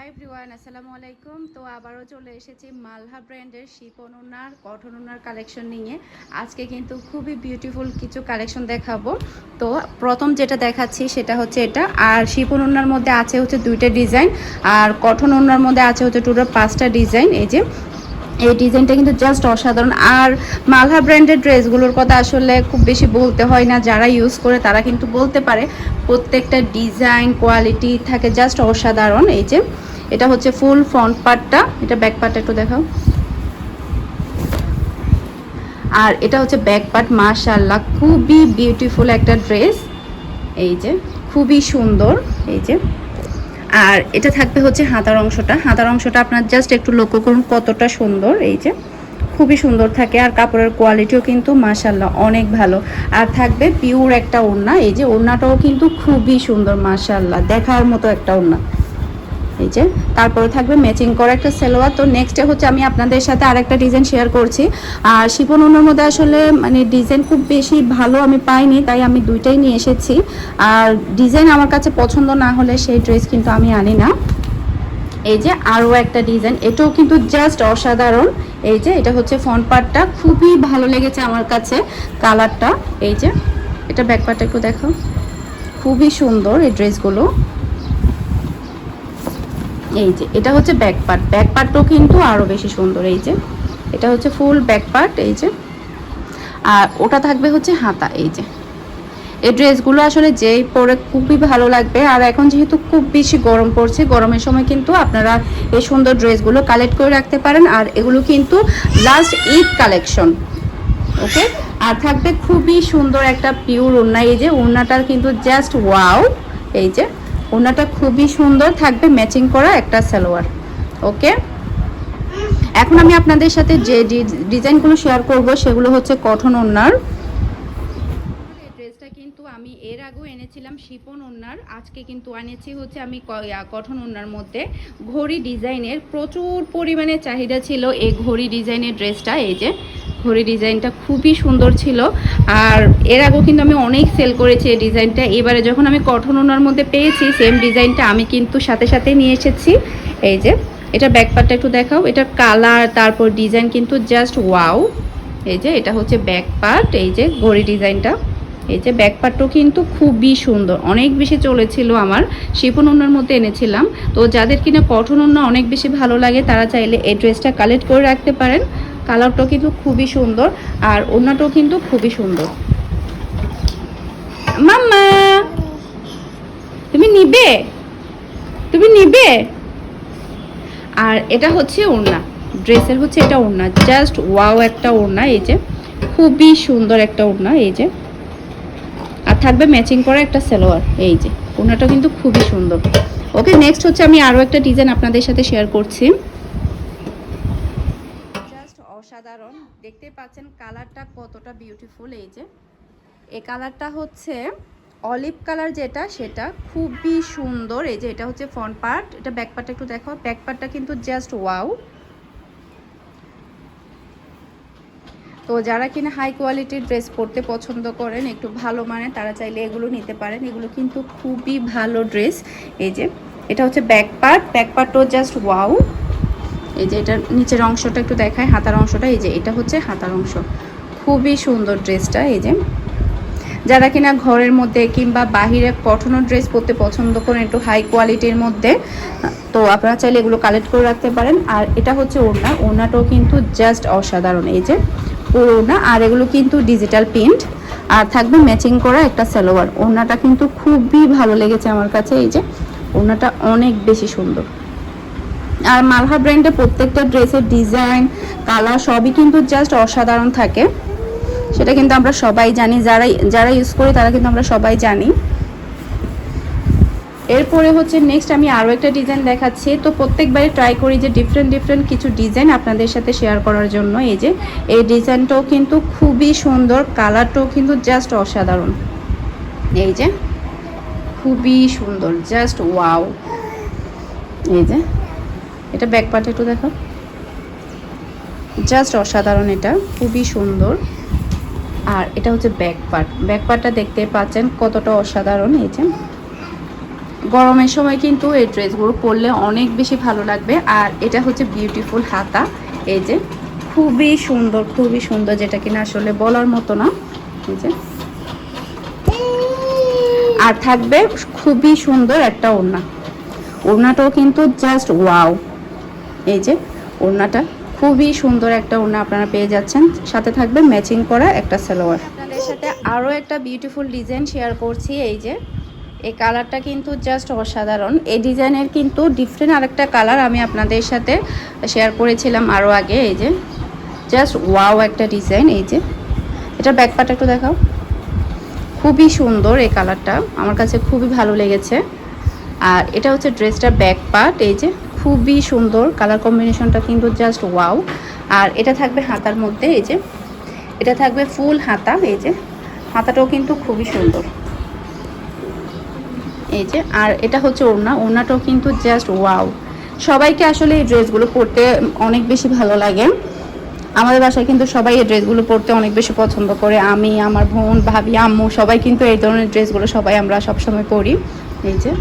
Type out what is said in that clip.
High ব্রিওয়ান আসসালামু আলাইকুম। তো আবারও চলে এসেছি মালহা ব্র্যান্ডের শিপন ওনার কটন ওনার কালেকশন নিয়ে। আজকে কিন্তু খুবই বিউটিফুল কিছু কালেকশন দেখাবো। তো প্রথম যেটা দেখাচ্ছি সেটা হচ্ছে এটা। আর শিপন ওনার মধ্যে আছে হচ্ছে দুইটা ডিজাইন আর কটন ওনার মধ্যে আছে হচ্ছে টোটাল পাঁচটা ডিজাইন এই যে এই ডিজাইনটা কিন্তু জাস্ট অসাধারণ। আর মালহা ব্র্যান্ডের ড্রেসগুলোর কথা আসলে খুব বেশি বলতে হয় না। যারা ইউজ করে তারা কিন্তু বলতে পারে, প্রত্যেকটা ডিজাইন কোয়ালিটি থাকে জাস্ট অসাধারণ। এই যে, এটা হচ্ছে ফুল ফ্রন্ট পার্টটা এটা ব্যাক পার্টটা একটু দেখাও। আর এটা হচ্ছে ব্যাক পার্ট মাশাল্লাহ খুবই বিউটিফুল একটা ড্রেস এই যে, খুবই সুন্দর। এই যে আর এটা থাকবে হচ্ছে হাতার অংশটা। হাতার অংশটা আপনার জাস্ট একটু লক্ষ্য করুন কতটা সুন্দর, এই যে। খুবই সুন্দর থাকে আর কাপড়ের কোয়ালিটিও কিন্তু মাসাল্লাহ অনেক ভালো। আর থাকবে পিওর একটা ওড়না, এই যে ওড়নাটাও কিন্তু খুবই সুন্দর মাসাল্লাহ দেখার মতো একটা ওড়না। এই যে, তারপরে থাকবে ম্যাচিং করা একটা সেলোয়ার। তো নেক্সটে হচ্ছে আমি আপনাদের সাথে আরেকটা ডিজাইন শেয়ার করছি। আর শিপন ওনার মধ্যে আসলে মানে ডিজাইন খুব বেশি ভালো আমি পাইনি, তাই আমি দুইটাই নিয়ে এসেছি। আর ডিজাইন আমার কাছে পছন্দ না হলে সেই ড্রেস কিন্তু আমি আনি না। এই যে আরও একটা ডিজাইন এটাও কিন্তু জাস্ট অসাধারণ। এই যে, এটা হচ্ছে ফ্রন্ট পার্টটা খুবই ভালো লেগেছে আমার কাছে কালারটা এই যে, এটা ব্যাক পার্টটা একটু দেখো খুবই সুন্দর এই ড্রেসগুলো এই যে, এটা হচ্ছে ব্যাক পার্ট ব্যাক পার্টটাও কিন্তু আরও বেশি সুন্দর, এই যে। এটা হচ্ছে ফুল ব্যাক পার্ট এই যে। আর ওটা থাকবে হচ্ছে হাতা, এই যে। এই ড্রেসগুলো আসলে যেই পরে খুবই ভালো লাগবে। আর এখন যেহেতু খুব বেশি গরম পড়ছে, গরমের সময় কিন্তু আপনারা এই সুন্দর ড্রেসগুলো কালেক্ট করে রাখতে পারেন। আর এগুলো কিন্তু লাস্ট ঈদ কালেকশন ওকে আর থাকবে খুবই সুন্দর একটা পিওর ওড়না, এই যে। ওড়নাটার কিন্তু জাস্ট ওয়াও এই যে। ওড়নাটা খুবই সুন্দর থাকবে ম্যাচিং করা একটা সালোয়ার, ওকে? এখন আমি আপনাদের সাথে যে ডিজাইনগুলো শেয়ার করব, সেগুলো হচ্ছে কটন ওড়নার এই ড্রেসটা কিন্তু আমি এর আগেও এনেছিলাম শিপন ওড়নার আজকে কিন্তু আনেছি হচ্ছে আমি ক- কটন ওড়নার মধ্যে। ঘড়ি ডিজাইনের প্রচুর পরিমাণে চাহিদা ছিল এই ঘড়ি ডিজাইনের ড্রেসটা, এই যে ঘড়ি ডিজাইনটা খুবই সুন্দর ছিল। আর এর আগেও কিন্তু আমি অনেক সেল করেছি এই ডিজাইনটা। এবারে যখন আমি কটন ওনার মধ্যে পেয়েছি সেম ডিজাইনটা আমি কিন্তু সাথে সাথে নিয়ে এসেছি। এই যে, এটা ব্যাক পার্টটা একটু দেখাও। এটা কালার তারপর ডিজাইন কিন্তু জাস্ট ওয়াও এই যে, এটা হচ্ছে ব্যাকপার্ট এই যে ঘড়ি ডিজাইনটা। এই যে ব্যাক পার্টটাও কিন্তু খুবই সুন্দর। অনেক বেশি চলেছিল আমার। শিপন ওনার মধ্যে এনেছিলাম। তো যাদের কিনা কটন ওনা অনেক বেশি ভালো লাগে, তারা চাইলে এই ড্রেসটা কালেক্ট করে রাখতে পারেন। কালারটাও কিন্তু খুবই সুন্দর আর ওনাটাও কিন্তু খুবই সুন্দর। মাম্মা! তুমি নিবে? তুমি নিবে? আর এটা হচ্ছে ওড়না। ড্রেসের হচ্ছে এটা ওড়না। জাস্ট ওয়াও একটা ওড়না এই যে। খুবই সুন্দর একটা ওড়না এই যে। আর থাকবে ম্যাচিং করা একটা সালোয়ার এই যে। ওড়নাটা কিন্তু খুবই সুন্দর। ওকে নেক্সট হচ্ছে আমি আরও একটা ডিজাইন আপনাদের সাথে শেয়ার করছি। অসাধারণ। দেখতে পাচ্ছেন কালারটা কতটা বিউটিফুল এই যে। এই কালারটা হচ্ছে অলিভ কালার যেটা, সেটা খুবই সুন্দর। এই যে এটা হচ্ছে ফ্রন্ট পার্ট এটা ব্যাক পার্টটা একটু দেখো ব্যাক পার্টটা কিন্তু জাস্ট ওয়াও তো যারা কিনা হাই কোয়ালিটির ড্রেস পরতে পছন্দ করেন, একটু ভালো মানে তারা চাইলে এগুলো নিতে পারেন। এগুলো কিন্তু খুবই ভালো ড্রেস এই যে, এটা হচ্ছে ব্যাক পার্ট ব্যাক পার্টও জাস্ট ওয়াও এই যে এটার নিচের অংশটা একটু দেখায় হাতার অংশটা, এই যে এটা হচ্ছে হাতার অংশ। খুবই সুন্দর ড্রেসটা, এই যে। যারা কিনা ঘরের মধ্যে কিংবা বাহিরে কটন ড্রেস পরতে পছন্দ করেন একটু হাই কোয়ালিটির মধ্যে, তো আপনারা চাইলে এগুলো কালেক্ট করে রাখতে পারেন। আর এটা হচ্ছে ওড়না, ওড়নাটাও কিন্তু জাস্ট অসাধারণ, এই যে। ওড়না, আর এগুলো কিন্তু ডিজিটাল প্রিন্ট আর থাকবে ম্যাচিং করা একটা সালোয়ার। ওড়নাটা কিন্তু খুবই ভালো লেগেছে আমার কাছে, এই যে। ওড়নাটা অনেক বেশি সুন্দর। আর মালহা ব্র্যান্ডে প্রত্যেকটা ড্রেসের ডিজাইন, কালার সবই কিন্তু জাস্ট অসাধারণ থাকে। সেটা কিন্তু আমরা সবাই জানি যারা যারা ইউজ করি তারা কিন্তু আমরা সবাই জানি। এরপরে হচ্ছে নেক্সট আমি আরও একটা ডিজাইন দেখাচ্ছি। তো প্রত্যেকবারে ট্রাই করি যে ডিফারেন্ট ডিফারেন্ট কিছু ডিজাইন আপনাদের সাথে শেয়ার করার জন্য। এই যে, এই ডিজাইনটাও কিন্তু খুবই সুন্দর কালারটাও কিন্তু জাস্ট অসাধারণ। এই যে, খুবই সুন্দর জাস্ট ওয়াও এই যে এটা ব্যাক পার্ট একটু দেখো। জাস্ট অসাধারণ এটা, খুবই সুন্দর। আর এটা হচ্ছে ব্যাক পার্ট ব্যাক পার্টটা দেখতে পাচ্ছেন কতটা অসাধারণ এই যে। গরমের সময় কিন্তু এই ড্রেসগুলো পরলে অনেক বেশি ভালো লাগবে। আর এটা হচ্ছে বিউটিফুল হাতা, এই যে। খুবই সুন্দর খুবই সুন্দর, যেটা কিনা আসলে বলার মতো না। এই যে। আর থাকবে খুবই সুন্দর একটা ওড়না। ওড়নাটাও কিন্তু জাস্ট ওয়াও এই যে ওড়নাটা। খুবই সুন্দর একটা ওড়না আপনারা পেয়ে যাচ্ছেন। সাথে থাকবে ম্যাচিং করা একটা সালোয়ার। আপনাদের সাথে আরও একটা বিউটিফুল ডিজাইন শেয়ার করছি এই যে। এই কালারটা কিন্তু জাস্ট অসাধারণ। এই ডিজাইনের কিন্তু ডিফারেন্ট আরেকটা কালার আমি আপনাদের সাথে শেয়ার করেছিলাম আরও আগে, এই যে। জাস্ট ওয়াও একটা ডিজাইন এই যে। এটা ব্যাকপাটা একটু দেখাও। খুবই সুন্দর এই কালারটা। আমার কাছে খুবই ভালো লেগেছে। আর এটা হচ্ছে ড্রেসটার ব্যাক পার্ট এই যে। খুবই সুন্দর কালার কম্বিনেশনটা কিন্তু জাস্ট ওয়াও আর এটা থাকবে হাতার মধ্যে, এই যে। এটা থাকবে ফুল হাতা, এই যে। হাতাটাও কিন্তু খুবই সুন্দর। এই যে, আর এটা হচ্ছে ওড়না। ওড়নাটাও কিন্তু জাস্ট ওয়াও সবাইকে আসলে এই ড্রেসগুলো পরতে অনেক বেশি ভালো লাগে। আমাদের বাসায় কিন্তু সবাই এই ড্রেসগুলো পরতে অনেক বেশি পছন্দ করে। আমি, আমার বোন, ভাবি, আম্মু সবাই কিন্তু এই ধরনের ড্রেসগুলো সবাই আমরা সবসময় পরি। এই যে।